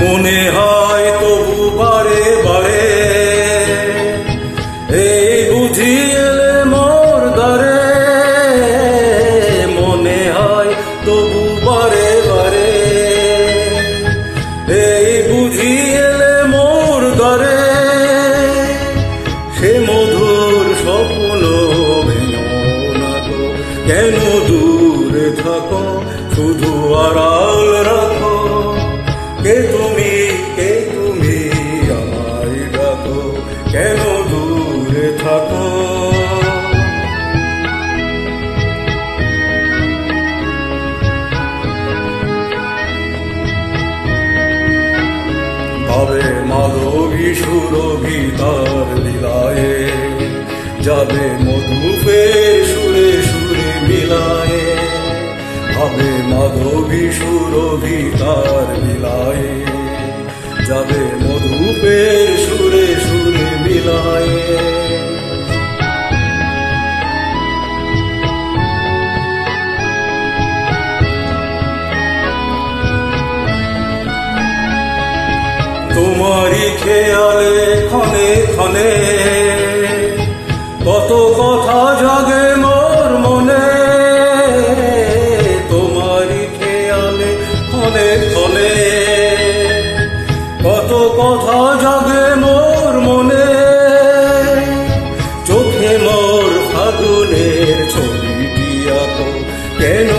মনে হয় তবু বারে বারে। এই বুঝি এলে মোর দ্বারে, মনে হয় তবু বারে বারে। এই বুঝি এলে মোর দ্বারে, সে মধুর স্বপ্ন কেন দূরে থাকো শুধু আড়াল কেন দূরে থাকো? তবে মাধবী সুরভি তার লীলায়ে, যাবে মধুপের সুরে সুরে মিলায়ে হবে মাধবী সুরভি তার লীলায়ে, যাবে মধুপের তোমারই খেয়ালে, ক্ষণে ক্ষণে কত কথা জাগে মোর মনে। তোমারই খেয়ালে, ক্ষণে ক্ষণে কত কথা জাগে মোর মনে। চোখে মোর ফাগুনের ছবিটি আঁকো কেন